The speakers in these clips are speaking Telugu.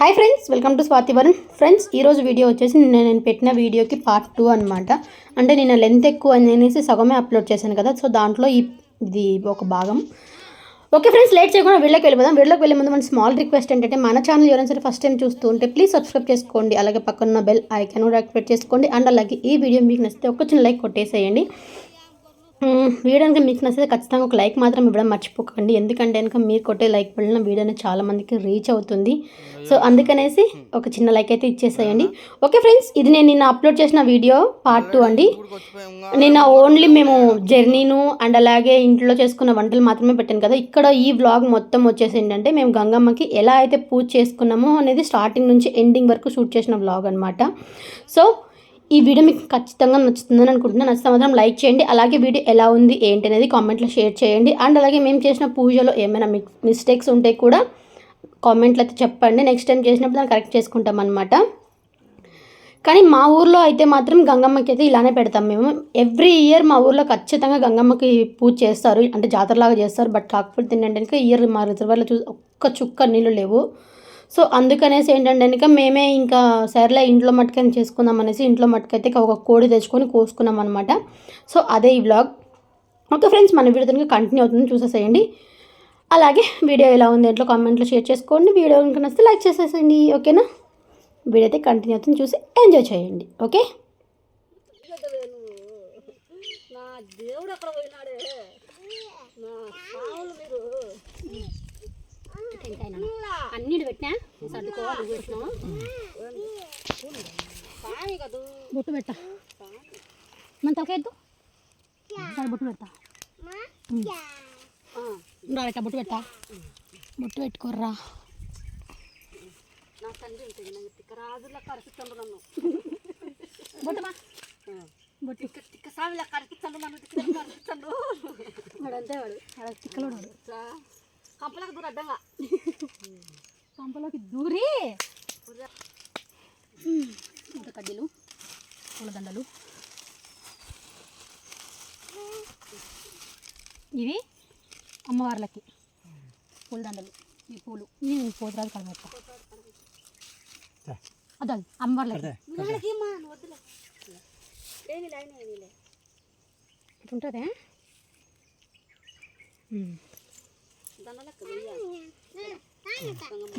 Hi friends welcome to Swathi Varun friends ఈరోజు వీడియో వచ్చేసి నిన్న నేను పెట్టిన వీడియోకి పార్ట్ టూ అనమాట అంటే నిన్న లెంత్ ఎక్కువ అని అనేసి సగమే అప్లోడ్ చేశాను కదా సో దాంట్లో ఈ ఇది ఒక భాగం. ఓకే ఫ్రెండ్స్ లేట్ చేయకుండా వీళ్ళకి వెళ్ళిపోదాం. వీళ్ళకి వెళ్ళే ముందు మన స్మాల్ రిక్వెస్ట్ ఏంటంటే మన ఛానల్ ఎవరైనా సరే ఫస్ట్ టైం చూస్తూ ఉంటే ప్లీజ్ సబ్స్క్రైబ్ చేసుకోండి. అలాగే పక్కన బెల్ ఐకాన్ కూడా యాక్టివేట్ చేసుకోండి. అండ్ అలాగే ఈ వీడియో మీకు నచ్చితే ఒక చిన్న లైక్ కొట్టేసేయండి. వీడియో కనుక మీకు నచ్చితే ఖచ్చితంగా ఒక లైక్ మాత్రం ఇవ్వడం మర్చిపోకండి. ఎందుకంటే కనుక మీరు కొట్టే లైక్ వలన వీడియో అనేది చాలా మందికి రీచ్ అవుతుంది. సో అందుకనేసి ఒక చిన్న లైక్ అయితే ఇచ్చేసేయండి. ఓకే ఫ్రెండ్స్ ఇది నేను నిన్న అప్లోడ్ చేసిన వీడియో పార్ట్ టూ అండి. నిన్న ఓన్లీ మేము జర్నీను అండ్ అలాగే ఇంట్లో చేసుకున్న వంటలు మాత్రమే పెట్టాను కదా. ఇక్కడ ఈ వ్లాగ్ మొత్తం వచ్చేసి ఏంటంటే మేము గంగమ్మకి ఎలా అయితే పూజ చేసుకున్నామో అనేది స్టార్టింగ్ నుంచి ఎండింగ్ వరకు షూట్ చేసిన వ్లాగ్ అనమాట సో ఈ వీడియో మీకు ఖచ్చితంగా నచ్చుతుందని అనుకుంటున్నాను. నచ్చితే మాత్రం లైక్ చేయండి. అలాగే వీడియో ఎలా ఉంది ఏంటి అనేది కామెంట్లో షేర్ చేయండి. అండ్ అలాగే మేము చేసిన పూజలో ఏమైనా మిస్టేక్స్ ఉంటే కూడా కామెంట్లో అయితే చెప్పండి. నెక్స్ట్ టైం చేసినప్పుడు దాన్ని కరెక్ట్ చేసుకుంటాం అనమాట కానీ మా ఊర్లో అయితే మాత్రం గంగమ్మకి అయితే ఇలానే పెడతాం మేము. ఎవ్రీ ఇయర్ మా ఊర్లో ఖచ్చితంగా గంగమ్మకి పూజ చేస్తారు. అంటే జాతరలాగా చేస్తారు. బట్ కాకపోతే ఏంటంటే ఇయర్ మా రిజర్వర్లో చూ ఒక్క చుక్క నీళ్ళు లేవు. సో అందుకనేసి ఏంటంటే కనుక మేమే ఇంకా సరేలే ఇంట్లో మట్టుకని చేసుకుందాం అనేసి ఇంట్లో మట్టుకైతే ఒక కోడి తెచ్చుకొని కోసుకున్నాం అనమాట సో అదే ఈ వ్లాగ్ ఓకే ఫ్రెండ్స్ మన వీడియో కనుక కంటిన్యూ అవుతుంది చూసేసేయండి. అలాగే వీడియో ఎలా ఉంది ఏంటో కామెంట్లో షేర్ చేసుకోండి. వీడియో కనుక నచ్చితే లైక్ చేసేసేయండి. ఓకేనా? వీడియో అయితే కంటిన్యూ అవుతుంది చూసి ఎంజాయ్ చేయండి. ఓకే? దేవుడు అక్కడ పోయినాడే. మీరు. మీరు అన్నిటి పెట్టినా? సర్దుకోవాలి కదూ. బొట్టు పెట్టా మన తొలకెద్దు బొట్టు పెడతా. రాలేట బొట్టు పెట్టా బొట్టు పెట్టుకోర్రా. నా తండ్రి ఉంటుంది నాకు తిక్క రాజులా కరిపిస్తాడు నన్ను. బొట్టు బా. బొట్టు. తిక్క తిక్క సామిలా కరిపిస్తాడు నన్ను తిక్క కరిపిస్తాడు వాడు అంతే వాడు. వాడు తిక్కలోడు వాడు. కంపలకు దూరం అడ్డంగా. పంపలోకి దూరి. కడ్డీలు? పూలదండలు. ఇవి అమ్మవార్లకి పూలదండలు ఈ పూలు. ఇవి పోతురాజు కలబెట్ట అదే అమ్మవార్లకి. నాన్నకి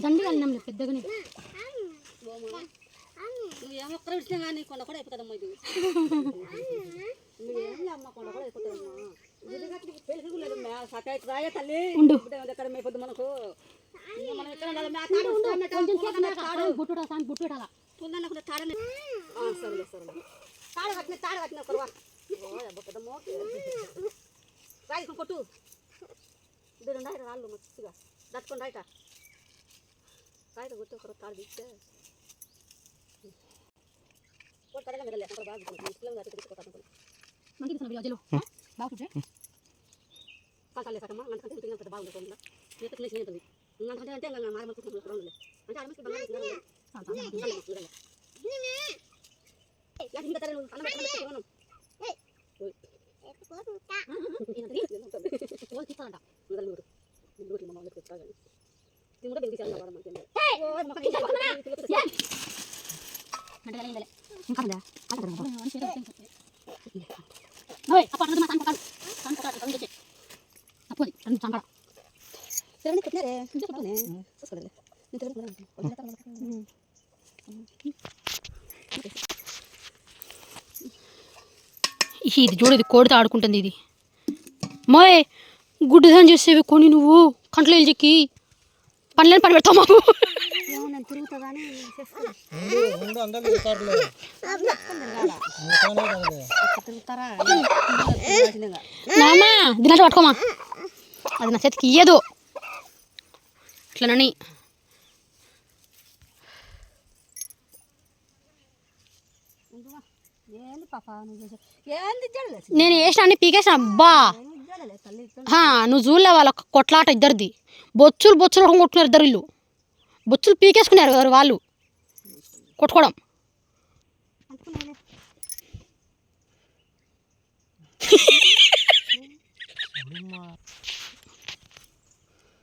దండి వెళ్ళినాం పెద్దగానే. నువ్వు ఏమో ఒక్కరు ఇచ్చినా కానీ కొండ కూడా అయిపోతుందమ్మా ఇది. నువ్వేం అమ్మ కొండ కూడా మేపొద్దు మనకు. ఇంకా మనం ఎక్కడ ఉండాలి? మేత ఆడు, ఉండు, మేత ఆడు, పూల మేత ఆడు. బుట్టు సాంగ్ బుట్టు పెట్టాలా పూలదండ కూడా తాడలే. ఆ, సరేలే సరేలే. తాడ కట్టిన తాడ కట్టిన ఒకరు వా ఓ, అబ్బ, పెద్ద. రాయి ఇక్కడ కొట్టు ఇద్దరు ఉన్నాయి రాళ్ళు మస్తుగా దట్టుకొని రాయట రాయట కొట్టు ఒకరు తాడు తీస్తే కొట్టు కడగా మెదలే అక్కడ బాగా ముస్లిం దాటి కొట్టాను మనకి ఇస్తున్న విలేజ్లో బాగా చూసే కంటాలే సకమ్మ అంతకంటే ఇంటికి పెద్ద బాగుంటుంది కొండ నీకు తినేసి ఉంటుంది ఇంకంటే అంటే ఇంకా మారమనుకుంటున్నాను ఇక్కడ ఉండలే అంటే ఆడమకి బంగారం తినాలి ఇంకా తరే నువ్వు అన్నం పెట్టడం పెట్టడం వాళ్ళు తీస్తారంట మా వాళ్ళకి నేను కూడా బెంకి చేయాలి వాడమని అంటే వెళ్ళలే ఇంకా ఉందా ఓయ్ అప్ప అన్నది మా సంకటాలు సంకటాలు సంకటాలు తెచ్చే. అప్పది రెండు సంకట సరే కొట్టినారే కొట్టుకునే చూసుకోలేదు నేను ఇది చూడు ఇది కోడితో ఆడుకుంటుంది ఇది. మోయ్! గుడ్డుదాని చేసేవి కొని నువ్వు కంట్లో చెక్కి పనిలేని పని పెడతావు మాకు. నామా పట్టుకోమా. అది నా చేతికి ఇయ్యదు. ఇట్లనని నేను. వేసిన అన్ని పీకేసిన అబ్బా. నువ్వు చూడలే వాళ్ళ కొట్లాట ఇద్దరిది. బొచ్చులు బొచ్చులు కొట్టుకున్నారు ఇద్దరు ఇల్లు బొచ్చులు పీకేసుకున్నారు ఎవరు వాళ్ళు. కొట్టుకోవడం. అనుకున్నానే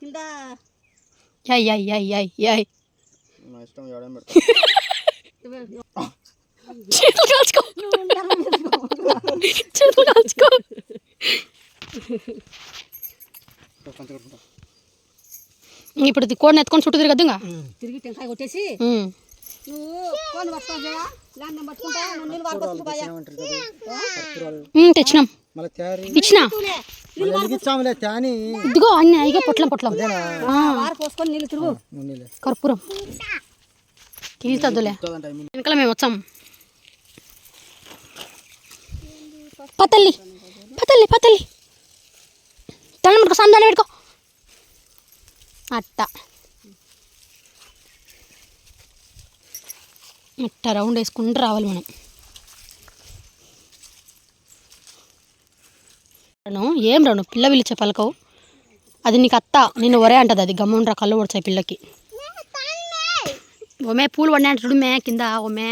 కింద యై యై యై యై యై నా ఇష్టం ఏడేం పెడతా చేతులు కాల్చుకో చేతులు కాల్చుకో పంచ కట్టుకుంటా ఇప్పుడు కోడిని ఎత్తుకొని చుట్టూ తిరగద్దు ఇంకా తిరిగి టెంకాయ కొట్టేసి తెచ్చినాం. మళ్ళీ తయారీ. ఇచ్చినా? ఇదిగో అన్నీ పొట్లం పొట్లం. వారు పోసుకొని నీళ్ళు తిరుగు. నూనెలే కర్పూరం. మీన్ వెనకాల మేము వచ్చాం. పతల్లి పతల్లి పతల్లి దండం పెట్టుకో దండం పెట్టుకో. అట్ట. అట్ట రౌండ్ వేసుకుంటూ రావాలి మనం. రాను, ఏం రాను పిల్ల పిలిచే పలకవు. అది నీకు అత్త నిన్ను ఒరే అంటది అది గమ్ముండ్రా కళ్ళు పొడిచాయి పిల్లకి. ఓమే పూలు పడినాయి అంటే చూడు మే కింద ఓమే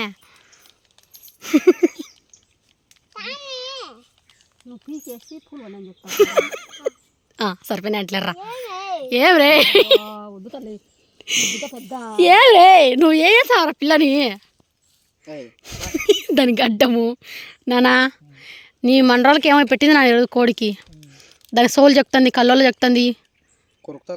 నువ్వు పీకేసి పూలు అని చెప్తాను సరిపోయినా అంటలేరా ఏం రే? రే? నువ్వు ఏం చేసావరా పిల్లని? ఏయ్, దాని గడ్డము. నానా నీ మండరాలకి ఏమో పెట్టింది నా ఈరోజు కోడికి. దాని సోలు చెప్తుంది కళ్ళోళ్ళు చెప్తుంది. కొరుకుతా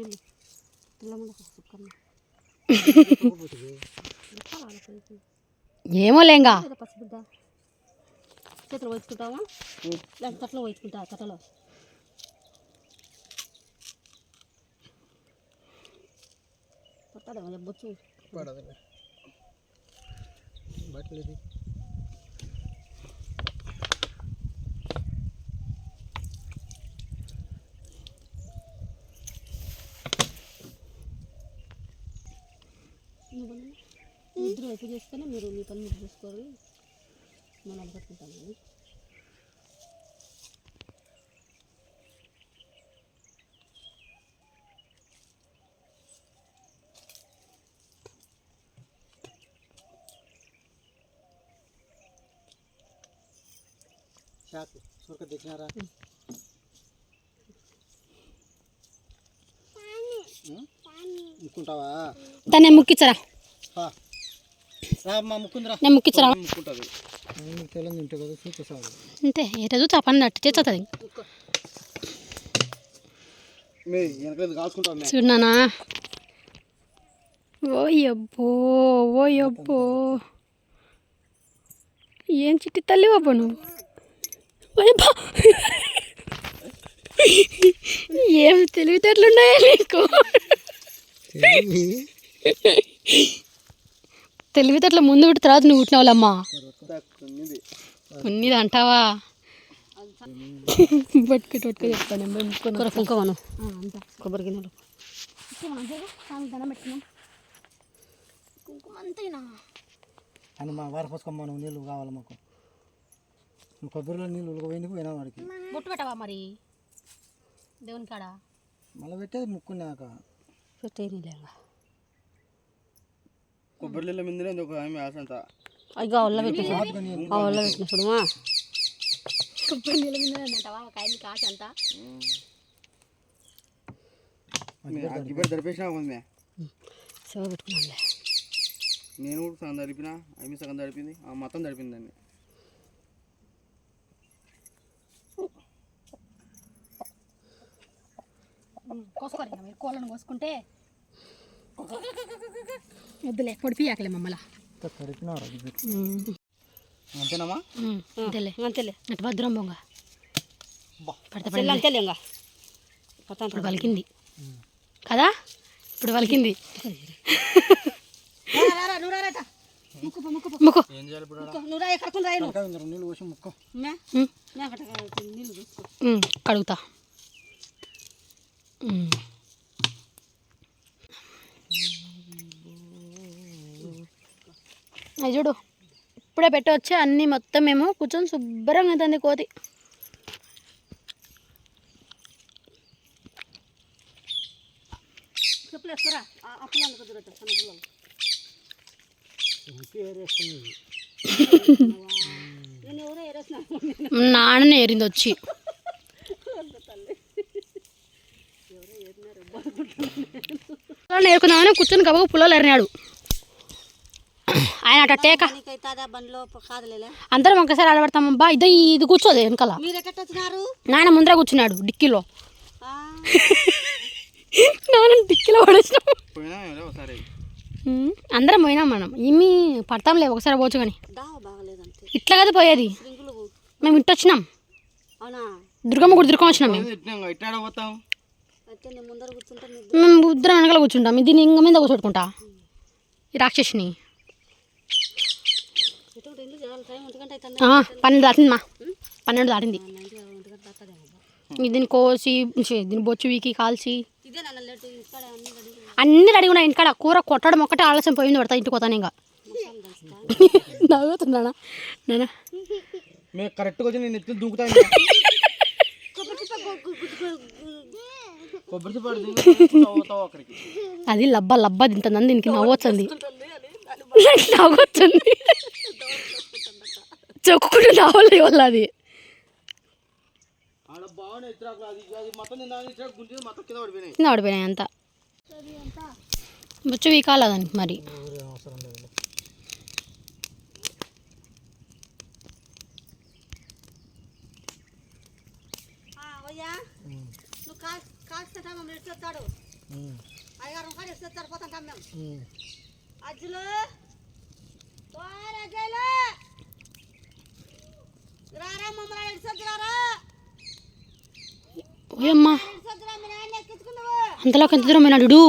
నీళ్ళు ఏమో లేంగా పసిబిడ్డ చేతులు పోయించుకుంటావా లేకపోతే తట్లో పోయించుకుంటా తట్టలో పట్టాదేమో బొచ్చు ఇది ఇద్దరు వైపు చేసుకొని మీరు మీ పని మీరు చూసుకోరు మనం పట్టుకుంటాం కానీ షాక్ సూరక తెచ్చినారా? దాన్ని నేను ముక్కిచ్చరా నేను ముక్కిచ్చరా అంతే ఏదో చపని అట్టు చేస్తుంది. మే వెనకలేదు కాల్చుకుంటావు మే చూడనా ఓయబ్బో ఓయబ్బో ఏం చిట్టి తల్లి బాబు నువ్వు. ఏం తెలివితేటలున్నాయా నీకు? తెలివితేటలు ముందు పుట్టి తర్వాత నువ్వు పుట్టిన వాళ్ళమ్మా ఉంది ఉన్నది అంటావా? పట్టుకు పట్టుకు చెప్తాను. కూర కుంకుమను అంతా. కొబ్బరి గిన్నెలు. కుంకుమ అంతేనా అని మా వారి పోసుకోమ్మా నువ్వు నీళ్ళు కావాలి మాకు. నువ్వు కొబ్బరిలో నీళ్ళు ఉలకపోయిందుకు పోయినా వాడికి. బొట్టు పెట్టవా మరి? దేవుని కాడ? మళ్ళీ పెట్టేది ముక్కున్నాక. పెట్టేయలేంగా కొబ్బరి నీళ్ళ మీదనే ఒక ఆమె ఆసంత అయ్యో ఒళ్ళ పెట్టేసి. ఆ ఒళ్ళ పెట్టిన చూడమా కొబ్బరి నీళ్ళ మీద అంటావా? ఒక ఆయన కాశ అంతా గిబ్బరి దరిపేసినా ఉంది సేవ నేను కూడా సగం తడిపిన ఆమె సగం తడిపింది ఆ మొత్తం తడిపింది దాన్ని. కోసుకోరు మీరు. కోళ్ళను కోసుకుంటే వద్దులే పొడిపియాకలే మమ్మల్ని అంతేనమ్మా అంతేలే. అంతేలే. అటు భద్రం బొంగ అంతేలే ఇప్పుడు పలికింది కదా? ఇప్పుడు పలికింది ముక్కు. ఏం చేయాలి ఇప్పుడు నువ్వు రా ఎక్కడికి రాయి నువ్వు ఆడ? నీళ్ళు పోసి ముక్కు మే ఉమ్, మే అక్కడ నీళ్ళు చూసుకో ఉమ్, కడుగుతా ఉమ్. అయ్యి చూడు ఇప్పుడే పెట్టి వచ్చి అన్నీ మొత్తం మేము కూర్చొని శుభ్రంగా అవుతుంది కోతి. చెప్పులు వేసుకోరా? ఆ అప్పులు అందుకు దొరుకుతాయి సన్న పుల్లలు. నేను ఎవరో ఏరేసిన నాన్ననే ఏరింది వచ్చి. నేర్కుందామని కూర్చొని గబగ పుల్లలు ఎరినాడు అట టేక? అందరం ఒకసారి ఆడబడతామబ్బా ఇది ఇది కూర్చోదు వెనకాల. నాన్న ముందర కూర్చున్నాడు డిక్కీలో. ఆ, నాన్న డిక్కీలో పడేసినాం. అందరం పోయినాం మనం. ఇమ్మి పడతాంలే ఒకసారి పోవచ్చు కానీ. ఇట్లా కదా పోయేది. మేము ఇటు వచ్చినాం అవునా? దుర్గమ్మ గుడి దుర్గం వచ్చినాం మేము. మేము ఇద్దరం వెనకాల కూర్చుంటాం. దీన్ని ఇంక మీద కూర్చోట్టుకుంటా ఈ రాక్షసిని ఎటు రెండు చేయాలి టైం ఒంటి గంట అవుతుంది ఆ, పన్నెండు దాటింది మా. పన్నెండు దాటింది. దీన్ని కోసి దీన్ని బొచ్చు వీకి కాల్చి. అన్ని రెడీ ఉన్నాయి. ఇంటికాడ కూర కొట్టడం ఒక్కటే ఆలస్యం పోయింది పడతా ఇంటికి పోతాను ఇంకా. నవ్వుతున్నానా నాన్న. మేము కరెక్ట్గా వచ్చి నేను దూకుతాను అది లబ్బా లబ్బా తింటుందని దీనికి నవ్వొచ్చింది. నవ్వొచ్చింది చెక్కుకుంటూ నవ్వలే వల్ల అది ఆడ బాగున్నాయి ఇతరాకులు అది అది మొత్తం నిన్న ఇతరాకు గుంజి మొత్తం కింద పడిపోయినాయి. కింద పడిపోయినాయి అంతా. బుచ్చు వీకాల దానికి మరి. అవసరం లేదు అయ్యా నువ్వు కాల్ కాల్సిన టైం మమ్మల్ని ఇచ్చేస్తాడు అయ్యారు కాడ ఇచ్చేస్తాడు పోతాం మేము అజ్జులు ఓయ్ అజ్జలు రారా మమ్మల్ని ఇడిసొద్దురారా ఓయమ్మా. అంతలోకి ఎంత దూరం నేను.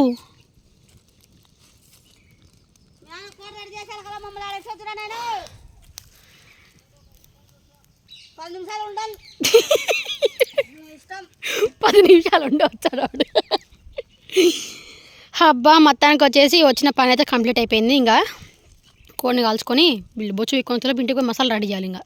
పది నిమిషాలు ఉండి వచ్చాడు వాడు. అబ్బా మొత్తానికి వచ్చేసి వచ్చిన పని అయితే కంప్లీట్ అయిపోయింది. ఇంకా కోడిని కాల్చుకొని వీళ్ళు బొచ్చు ఎక్కువ ఇంటికి పోయి మసాలా రెడీ చేయాలి ఇంకా.